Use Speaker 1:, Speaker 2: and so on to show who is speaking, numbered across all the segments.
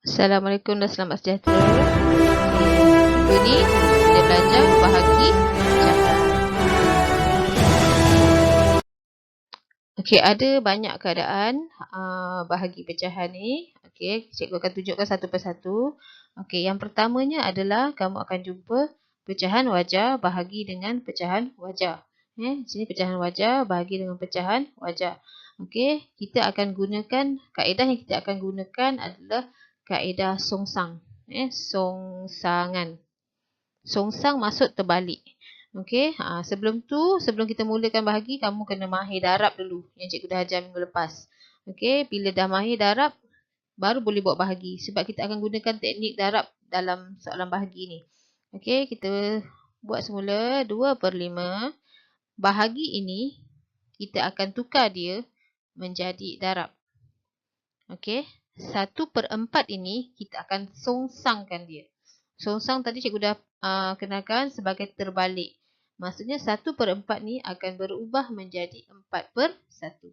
Speaker 1: Assalamualaikum dan selamat sejahtera. Minggu ni kita belajar bahagi pecahan. Okey, ada banyak keadaan uh, bahagi pecahan ni. Okey, cikgu akan tunjukkan satu persatu. Okey, yang pertamanya adalah kamu akan jumpa pecahan wajah bahagi dengan pecahan wajah. Eh, sini pecahan wajah bahagi dengan pecahan wajah. Okey, kita akan gunakan kaedah yang kita akan gunakan adalah kaedah songsang. Eh, songsangan. Songsang maksud terbalik. Okey, ha, sebelum tu, sebelum kita mulakan bahagi, kamu kena mahir darab dulu yang cikgu dah ajar minggu lepas. Okey, bila dah mahir darab, baru boleh buat bahagi. Sebab kita akan gunakan teknik darab dalam soalan bahagi ni. Okey, kita buat semula 2 per 5. Bahagi ini, kita akan tukar dia menjadi darab. Okey. Satu per empat ini kita akan songsangkan dia. Songsang tadi cikgu dah uh, kenalkan sebagai terbalik. Maksudnya satu per empat ni akan berubah menjadi empat per satu.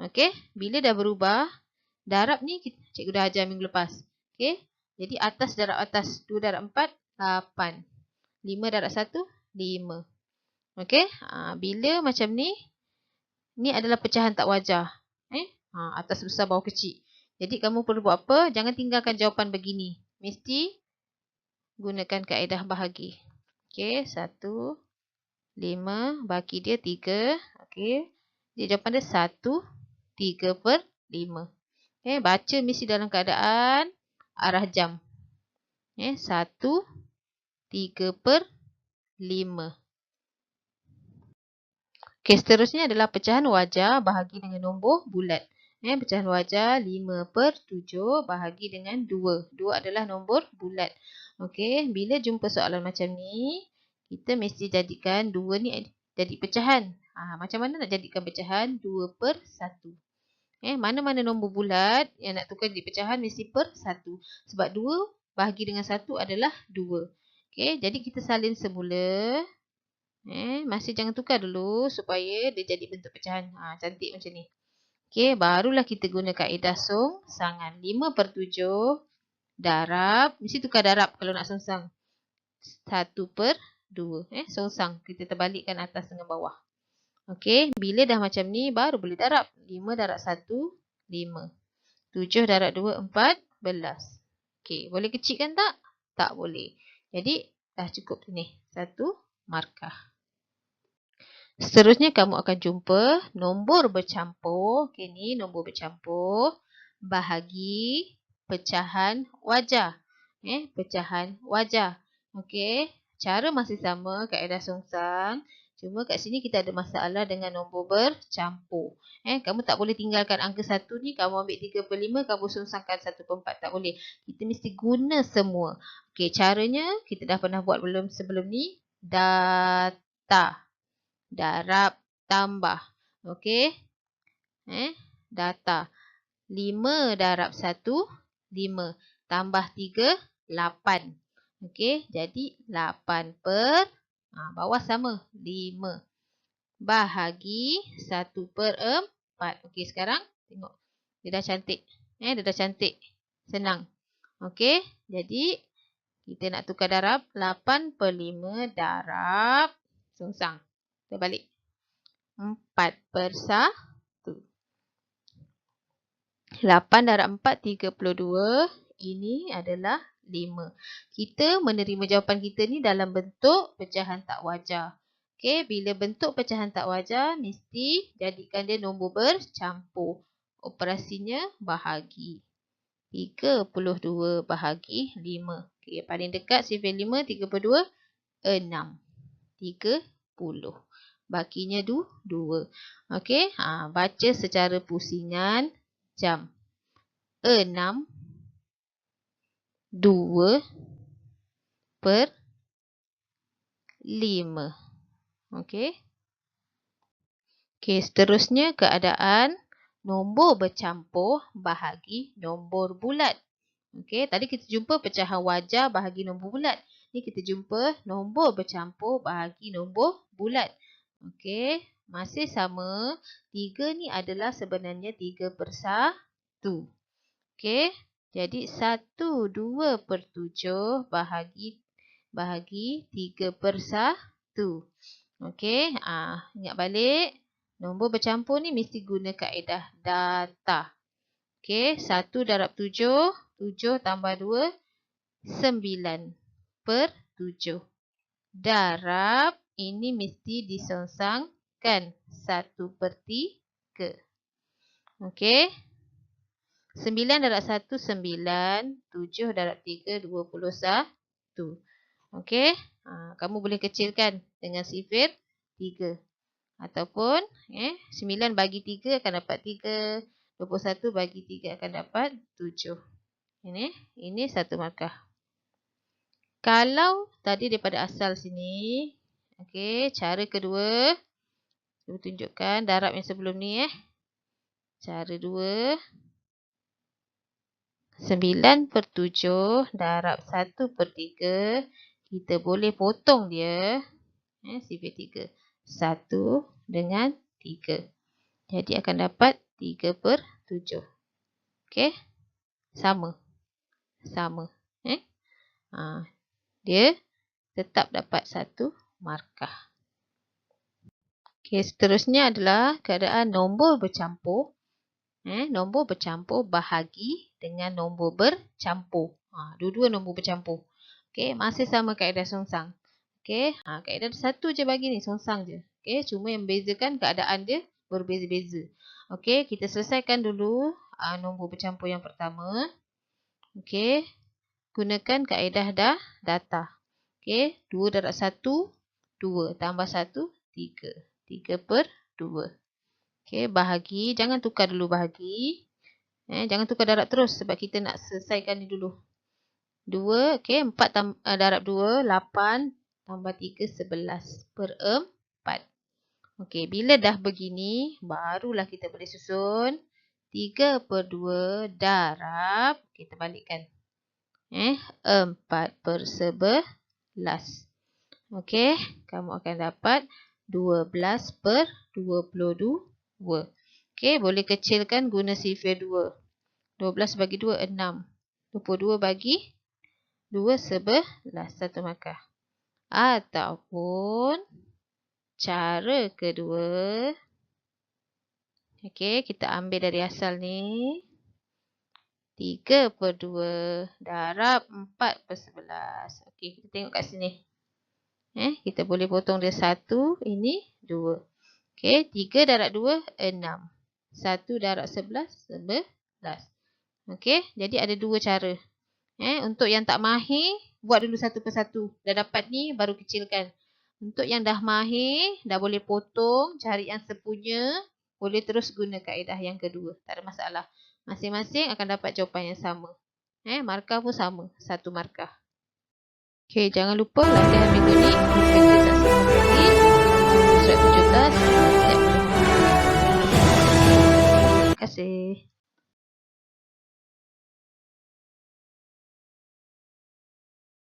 Speaker 1: Okey. Bila dah berubah, darab ni cikgu dah ajar minggu lepas. Okey. Jadi atas darab atas. Dua darab empat, lapan. Lima darab satu, lima. Okey. Uh, bila macam ni, Ni adalah pecahan tak wajar. Eh? Ha, atas besar bawah kecil. Jadi kamu perlu buat apa? Jangan tinggalkan jawapan begini. Mesti gunakan kaedah bahagi. Okey, satu, lima, bagi dia tiga. Okey, jadi jawapan dia satu, tiga per lima. Okey, baca mesti dalam keadaan arah jam. Okey, satu, tiga per lima. Okey, seterusnya adalah pecahan wajah bahagi dengan nombor bulat. Eh, pecahan wajah 5 per 7 bahagi dengan 2. 2 adalah nombor bulat. Okey, bila jumpa soalan macam ni, kita mesti jadikan 2 ni jadi pecahan. Ha, macam mana nak jadikan pecahan 2 per 1? Eh, mana-mana nombor bulat yang nak tukar jadi pecahan mesti per 1. Sebab 2 bahagi dengan 1 adalah 2. Okey, jadi kita salin semula. Eh, masih jangan tukar dulu supaya dia jadi bentuk pecahan. Ha, cantik macam ni. Okey, barulah kita guna kaedah song sangan. 5 per 7 darab. Mesti tukar darab kalau nak songsang. 1 per 2. Eh, songsang. Kita terbalikkan atas dengan bawah. Okey, bila dah macam ni baru boleh darab. 5 darab 1, 5. 7 darab 2, 14. Okey, boleh kecilkan tak? Tak boleh. Jadi, dah cukup ni. Satu markah. Seterusnya kamu akan jumpa nombor bercampur. Okay, ni nombor bercampur. Bahagi pecahan wajah. Eh, pecahan wajah. Okey, cara masih sama kaedah songsang. Cuma kat sini kita ada masalah dengan nombor bercampur. Eh, kamu tak boleh tinggalkan angka satu ni. Kamu ambil 3 per 5, kamu songsangkan 1 per 4. Tak boleh. Kita mesti guna semua. Okey, caranya kita dah pernah buat belum sebelum ni. Data darab tambah. Okey. Eh, data. 5 darab 1, 5. Tambah 3, 8. Okey, jadi 8 per, ha, bawah sama, 5. Bahagi 1 per 4. Okey, sekarang tengok. Dia dah cantik. Eh, dia dah cantik. Senang. Okey, jadi kita nak tukar darab. 8 per 5 darab. Songsang. Kita balik. 4 per 1. 8 darab 4, 32. Ini adalah 5. Kita menerima jawapan kita ni dalam bentuk pecahan tak wajar. Okey, bila bentuk pecahan tak wajar, mesti jadikan dia nombor bercampur. Operasinya bahagi. 32 bahagi 5. Okey, paling dekat sifir 5, 3 per 2, 6. 30 bakinya du, dua. Okey, ha, baca secara pusingan jam. Enam, dua per lima. Okey. Okey, seterusnya keadaan nombor bercampur bahagi nombor bulat. Okey, tadi kita jumpa pecahan wajah bahagi nombor bulat. Ni kita jumpa nombor bercampur bahagi nombor bulat. Okey, masih sama. Tiga ni adalah sebenarnya tiga per satu. Okey, Jadi 1, 2 per 7 bahagi bahagi 3 per 1. Okey, ah, ingat balik. Nombor bercampur ni mesti guna kaedah data. Okey, 1 darab 7. 7 tambah 2. 9 per 7. Darab ini mesti disongsangkan. 1 per 3. Okey. 9 darab 1, 9. 7 darab 3, 21. Okey. Ha, kamu boleh kecilkan dengan sifir 3. Ataupun eh, 9 bagi 3 akan dapat 3. 21 bagi 3 akan dapat 7. Ini, ini satu markah. Kalau tadi daripada asal sini. Okey, cara kedua. Saya tunjukkan darab yang sebelum ni eh. Cara dua. 9 per 7 darab 1 per 3. Kita boleh potong dia. Eh, sifir 3. 1 dengan 3. Jadi akan dapat 3 per 7. Okey. Sama. Sama. Eh? Ha, dia tetap dapat satu markah. Okey, seterusnya adalah keadaan nombor bercampur. Eh, nombor bercampur bahagi dengan nombor bercampur. Ha, dua-dua nombor bercampur. Okey, masih sama kaedah songsang. Okey, ha, kaedah satu je bagi ni, songsang je. Okey, cuma yang membezakan keadaan dia berbeza-beza. Okey, kita selesaikan dulu uh, nombor bercampur yang pertama. Okey, gunakan kaedah dah data. Okey, 2 darab 1, 2. Tambah 1, 3. 3 per 2. Okey, bahagi. Jangan tukar dulu bahagi. Eh, jangan tukar darab terus sebab kita nak selesaikan ni dulu. 2, okey, 4 tam, uh, darab 2, 8 tambah 3, 11 per 4. Okey, bila dah begini, barulah kita boleh susun 3 per 2 darab, kita balikkan. Eh, 4 per 11. Okey, kamu akan dapat 12 per 22. Okey, boleh kecilkan guna sifir 2. 12 bagi 2, 6. 22 bagi 2, 11. Satu markah. Ataupun cara kedua. Okey, kita ambil dari asal ni. 3 per 2 darab 4 per 11. Okey, kita tengok kat sini. Eh, kita boleh potong dia 1, ini 2. Okey, 3 darab 2, 6. 1 darab 11, 11. Okey, jadi ada dua cara. Eh, untuk yang tak mahir, buat dulu satu per satu. Dah dapat ni, baru kecilkan. Untuk yang dah mahir, dah boleh potong, cari yang sepunya. Boleh terus guna kaedah yang kedua. Tak ada masalah. Masing-masing akan dapat jawapan yang sama. Eh, markah pun sama. Satu markah. Okay, jangan lupa latihan minggu ni. Terima kasih.